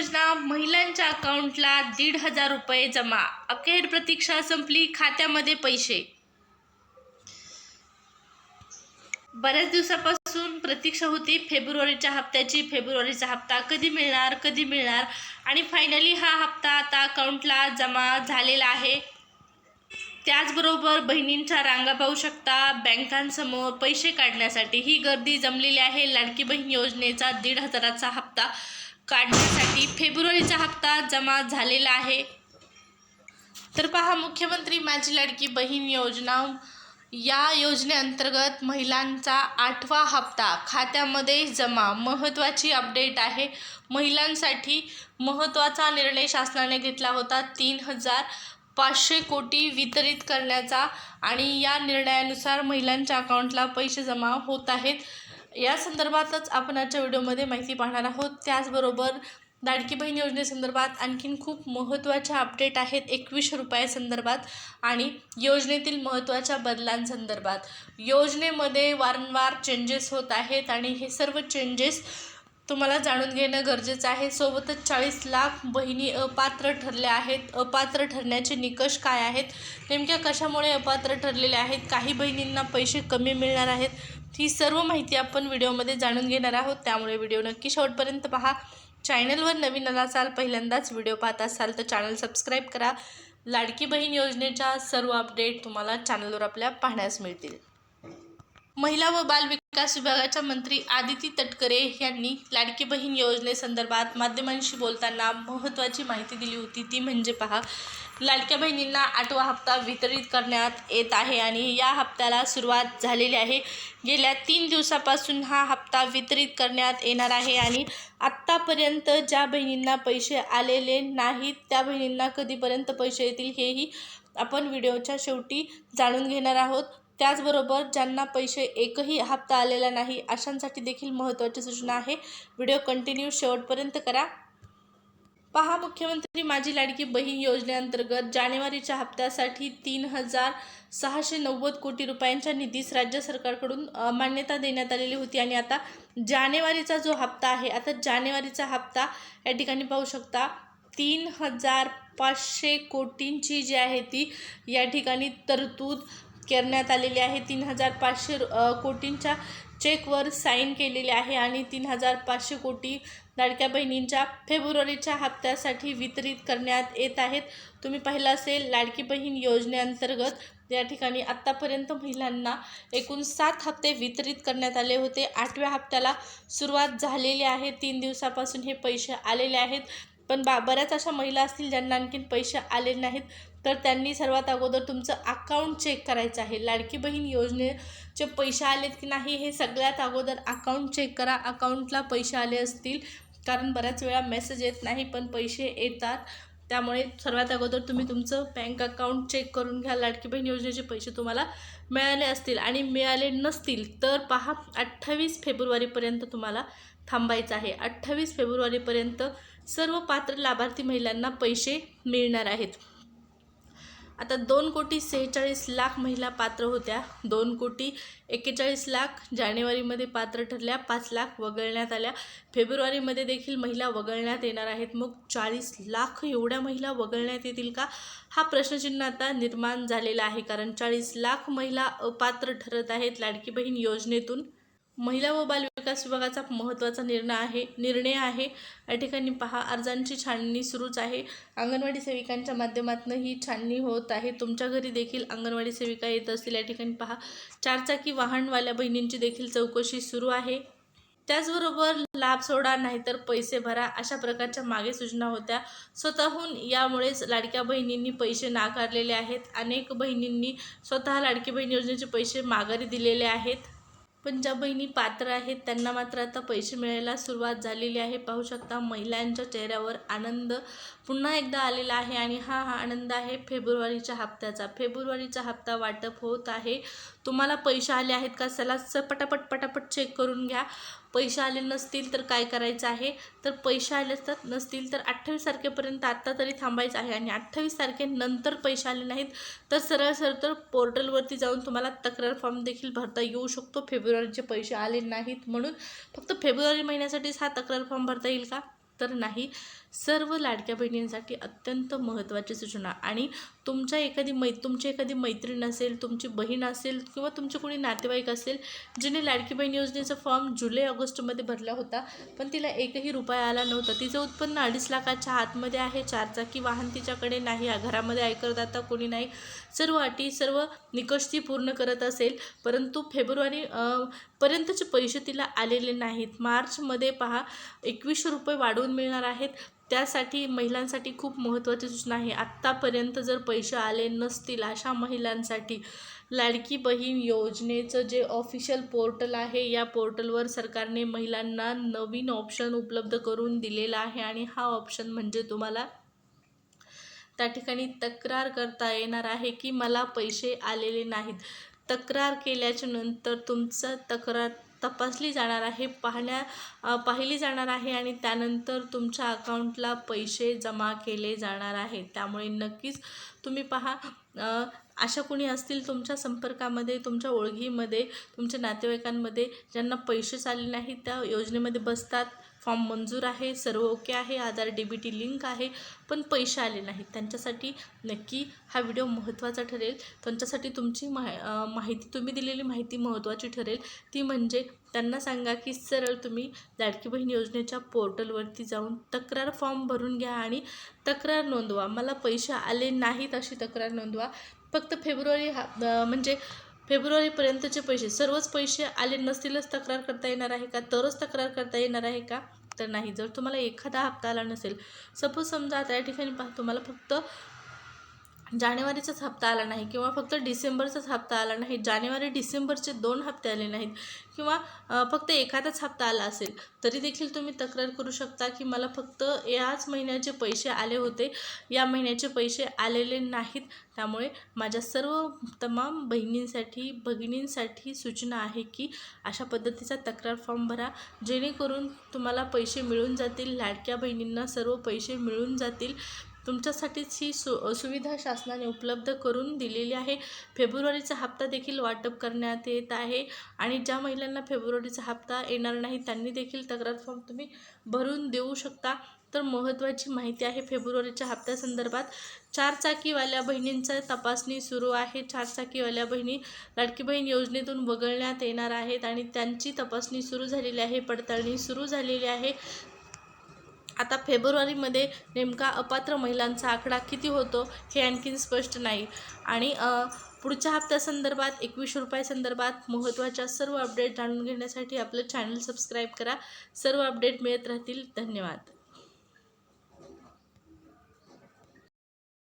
योजना महिलांच्या अकाउंटला दीड हजार रुपये जमा. अखेर प्रतीक्षा संपली खात्यामध्ये पैसे. बऱ्याच दिवसापासून प्रतीक्षा होती. फेब्रुवारीच्या हप्त्याची फेब्रुवारीचा हप्ता कधी मिळणार कधी मिळणार? आणि फायनली हा हप्ता आता अकाउंटला जमा झालेला आहे. त्याचबरोबर बहिणींच्या रांगा पाहू शकता. बँकांसमोर पैसे काढण्यासाठी ही गर्दी जमलेली आहे. लाडकी बहीण योजनेचा दीड हजाराचा हप्ता काढण्यासाठी फेब्रुवारीचा हप्ता जमा झालेला आहे. तर पहा मुख्यमंत्री माझी लाडकी बहीण योजना. या योजनेअंतर्गत महिलांचा आठवा हप्ता खात्यामध्ये जमा. महत्त्वाची अपडेट आहे. महिलांसाठी महत्त्वाचा निर्णय शासनाने घेतला होता. तीन हजार पाचशे कोटी वितरित करण्याचा आणि या निर्णयानुसार महिलांच्या अकाउंटला पैसे जमा होत आहेत. या संदर्भातच आपण आजच्या व्हिडिओमध्ये माहिती पाहणार आहोत. त्याचबरोबर लाडकी बहीण योजनेसंदर्भात आणखीन खूप महत्त्वाच्या अपडेट आहेत एकवीस रुपयासंदर्भात आणि योजनेतील महत्त्वाच्या बदलांसंदर्भात. योजनेमध्ये वारंवार चेंजेस होत आहेत आणि हे सर्व चेंजेस तुम्हाला जाणून घेणं गरजेचं आहे. सोबतच चाळीस लाख बहिणी अपात्र ठरल्या आहेत. अपात्र ठरण्याचे निकष काय आहेत? नेमक्या कशामुळे अपात्र ठरलेल्या आहेत? काही बहिणींना पैसे कमी मिळणार आहेत? ही सर्व माहिती आपण व्हिडिओमध्ये जाणून घेणार आहोत. त्यामुळे व्हिडिओ नक्की शेवटपर्यंत पहा. चॅनलवर नवीन आला असाल पहिल्यांदाच व्हिडिओ पाहत असाल तर चॅनल सबस्क्राईब करा. लाडकी बहीण योजनेच्या सर्व अपडेट तुम्हाला चॅनलवर आपल्या पाहण्यास मिळतील. महिला व बाल विकास विभागाच्या मंत्री आदिती तटकरे यांनी लाडकी बहीण योजनेसंदर्भात माध्यमांशी बोलताना महत्त्वाची माहिती दिली होती. ती म्हणजे पहा लाडक्या बहिणींना आठवा हप्ता वितरित करण्यात येत आहे आणि या हप्त्याला सुरुवात झालेली आहे. गेल्या तीन दिवसापासून हा हप्ता वितरित करण्यात येणार आहे आणि आत्तापर्यंत ज्या बहिणींना पैसे आलेले नाहीत त्या बहिणींना कधीपर्यंत पैसे येतील हेही आपण व्हिडिओच्या शेवटी जाणून घेणार आहोत. त्याचबरोबर ज्यांना पैसे एकही हप्ता आलेला नाही अशांसाठी देखील महत्त्वाची सूचना आहे. व्हिडिओ कंटिन्यू शेवटपर्यंत करा. पहा मुख्यमंत्री माझी लाडकी बहीण योजनेअंतर्गत जानेवारीच्या हप्त्यासाठी तीन हजार सहाशे नव्वद कोटी रुपयांच्या निधीस राज्य सरकारकडून मान्यता देण्यात आलेली होती. आणि आता जानेवारीचा जो हप्ता आहे आता जानेवारीचा हप्ता या ठिकाणी पाहू शकता. तीन हजार पाचशे कोटींची जी आहे ती या ठिकाणी तरतूद करण्यात आलेली आहे. तीन हजार पाचशे कोटींच्या चेकवर साईन केलेले आहे आणि तीन हजार पाचशे कोटी लाडक्या बहिणींच्या फेब्रुवारीच्या हप्त्यासाठी वितरित करण्यात येत आहेत. तुम्ही पाहिलं असेल लाडकी बहीण योजनेअंतर्गत या ठिकाणी आत्तापर्यंत महिलांना एकूण सात हप्ते वितरित करण्यात आले होते. आठव्या हप्त्याला सुरुवात झालेली आहे. तीन दिवसापासून हे पैसे आलेले आहेत. पण बा बऱ्याच अशा महिला असतील ज्यांना आणखीन पैसे आले नाहीत तर त्यांनी सर्वात अगोदर तुमचं अकाउंट चेक करायचं आहे. लाडकी बहीण योजनेचे पैसे आलेत की नाही हे सगळ्यात अगोदर अकाउंट चेक करा. अकाउंटला पैसे आले असतील कारण बऱ्याच वेळा मेसेज येत नाही पण पैसे येतात. त्यामुळे सर्वात अगोदर तुम्ही तुमचं बँक अकाउंट चेक करून घ्या. लाडकी बहीण योजनेचे पैसे तुम्हाला मिळाले असतील आणि मिळाले नसतील तर पहा अठ्ठावीस फेब्रुवारीपर्यंत तुम्हाला थांबायचं आहे. अठ्ठावीस फेब्रुवारीपर्यंत सर्व पात्र लाभार्थी महिलांना पैसे मिळणार आहेत. आता दोन कोटी सेहेचाळीस लाख महिला पात्र होत्या. दोन कोटी एक्केचाळीस लाख जानेवारीमध्ये पात्र ठरल्या पाच लाख वगळण्यात आल्या. फेब्रुवारीमध्ये देखील महिला वगळण्यात येणार आहेत. मग चाळीस लाख एवढ्या महिला वगळण्यात येतील का? हा प्रश्नचिन्ह आता निर्माण झालेला आहे कारण चाळीस लाख महिला अपात्र ठरत आहेत लाडकी बहीण योजनेतून. महिला व बाल विकास विभागाचा महत्त्वाचा निर्णय आहे निर्णय आहे. या ठिकाणी पहा अर्जांची छाननी सुरूच आहे. अंगणवाडी सेविकांच्या माध्यमातून ही छाननी होत आहे. तुमच्या घरी देखील अंगणवाडी सेविका येत असतील. या ठिकाणी पहा चारचाकी वाहनवाल्या बहिणींची देखील चौकशी सुरू आहे. त्याचबरोबर लाभ सोडा नाहीतर पैसे भरा अशा प्रकारच्या मागे सूचना होत्या. स्वतःहून यामुळेच लाडक्या बहिणींनी पैसे नाकारलेले आहेत. अनेक बहिणींनी स्वतः लाडकी बहीण योजनेचे पैसे माघारी दिलेले आहेत. पण ज्या बहिणी पात्र आहेत त्यांना मात्र आता पैसे मिळायला सुरुवात झालेली आहे. पाहू शकता महिलांच्या चेहऱ्यावर आनंद पुन्हा एकदा आलेला आहे आणि हा हा आनंद आहे फेब्रुवारीच्या हप्त्याचा. फेब्रुवारीचा हप्ता वाटप होत आहे. तुम्हाला पैसे आले आहेत का? चला पटापट पटापट चेक करून घ्या. पैसे आले नसतील तर काय करायचं आहे? तर पैसे आले तर नसतील तर अठ्ठावीस तारखेपर्यंत आत्ता तरी थांबायचं आहे आणि अठ्ठावीस तारखेनंतर पैसे आले नाहीत तर सरळ सरळ तर पोर्टलवरती जाऊन तुम्हाला तक्रार फॉर्म देखील भरता येऊ शकतो. फेब्रुवारीचे पैसे आले नाहीत म्हणून फक्त फेब्रुवारी महिन्यासाठीच हा तक्रार फॉर्म भरता येईल का? तर नाही. सर्व लाडक्या बहिणींसाठी अत्यंत महत्त्वाची सूचना. आणि तुमच्या एखादी मै तुमची एखादी मैत्रीण असेल तुमची बहीण असेल किंवा तुमचे कोणी नातेवाईक असेल जिने लाडकी बहीण योजनेचा फॉर्म जुलै ऑगस्टमध्ये भरला होता पण तिला एकही रुपया आला नव्हता. तिचं उत्पन्न अडीच लाखाच्या आतमध्ये आहे. चारचाकी वाहन तिच्याकडे नाही घरामध्ये आयकरदाता कोणी नाही. सर्व अटी सर्व निकष ती पूर्ण करत असेल परंतु फेब्रुवारी पर्यंतचे पैसे तिला आलेले नाहीत. मार्चमध्ये पहा एकवीसशे रुपये वाढवून मिळणार आहेत. त्यासाठी महिलांसाठी खूप महत्त्वाची सूचना आहे. आत्तापर्यंत जर पैसे आले नसतील अशा महिलांसाठी लाडकी बहीण योजनेचं जे ऑफिशियल पोर्टल आहे या पोर्टलवर सरकारने महिलांना नवीन ऑप्शन उपलब्ध करून दिलेला आहे आणि हा ऑप्शन म्हणजे तुम्हाला त्या ठिकाणी तक्रार करता येणार आहे की मला पैसे आलेले नाहीत. तक्रार केल्याच्यानंतर तुमचं तक्रार तपासली जाणार आहे पाहण्या पाहिली जाणार आहे आणि त्यानंतर तुमच्या अकाउंटला पैसे जमा केले जाणार आहेत. त्यामुळे नक्कीच तुम्ही पहा अशा कोणी असतील तुमच्या संपर्कामध्ये तुमच्या ओळखीमध्ये तुमच्या नातेवाईकांमध्ये ज्यांना पैसे आले नाही त्या योजनेमध्ये बसतात. फॉर्म मंजूर आहे सर्व ओके आहे Aadhaar D B T link आहे पण पैसे आले नाहीत. त्यांच्यासाठी नक्की हा व्हिडिओ महत्त्वाचा ठरेल. त्यांच्यासाठी तुमची मा माहिती तुम्ही दिलेली माहिती महत्त्वाची ठरेल. ती म्हणजे त्यांना सांगा की सरळ तुम्ही लाडकी बहीण योजनेच्या पोर्टलवरती जाऊन तक्रार फॉर्म भरून घ्या आणि तक्रार नोंदवा. मला पैसे आले नाहीत अशी तक्रार नोंदवा. फक्त फेब्रुवारी हा म्हणजे फेब्रुवारीपर्यंतचे पैसे. सर्वच पैसे आले नसतीलच तक्रार करता येणार आहे का? तरच तक्रार करता येणार आहे का? तर नाही. जर तुम्हाला एखादा हप्ता आला नसेल. सपोज समजा आता या ठिकाणी तुम्हाला फक्त जानेवारीचाच हप्ता आला नाही किंवा फक्त डिसेंबरचाच हप्ता आला नाही जानेवारी डिसेंबरचे दोन हप्ते आले नाहीत किंवा फक्त एखादाच हप्ता आला असेल तरी देखील तुम्ही तक्रार करू शकता की मला फक्त याच महिन्याचे पैसे आले होते. या महिन्याचे पैसे आलेले नाहीत. त्यामुळे माझ्या सर्व तमाम बहिणींसाठी भगिनींसाठी सूचना आहे की अशा पद्धतीचा तक्रार फॉर्म भरा जेणेकरून तुम्हाला पैसे मिळून जातील लाडक्या बहिणींना सर्व पैसे मिळून जातील. तुमच्यासाठीच ही सु सुविधा शासनाने उपलब्ध करून दिलेली आहे. फेब्रुवारीचा हप्ता देखील वाटप करण्यात येत आहे आणि ज्या महिलांना फेब्रुवारीचा हप्ता येणार नाही त्यांनी देखील तक्रार फॉर्म तुम्ही भरून देऊ शकता. तर महत्त्वाची माहिती आहे फेब्रुवारीच्या हप्त्यासंदर्भात चारचाकीवाल्या बहिणींचा तपासणी सुरू आहे. चारचाकीवाल्या बहिणी लाडकी बहीण योजनेतून वगळण्यात येणार आहेत आणि त्यांची तपासणी सुरू झालेली आहे पडताळणी सुरू झालेली आहे. आता फेब्रुवारीमध्ये नेमका अपात्र महिलांचा आकडा किती होतो हे आणखीन स्पष्ट नाही. आणि पुढच्या हप्त्यासंदर्भात एकवीस रुपयासंदर्भात महत्त्वाच्या सर्व अपडेट जाणून घेण्यासाठी आपलं चॅनल सबस्क्राईब करा. सर्व अपडेट मिळत राहतील. धन्यवाद.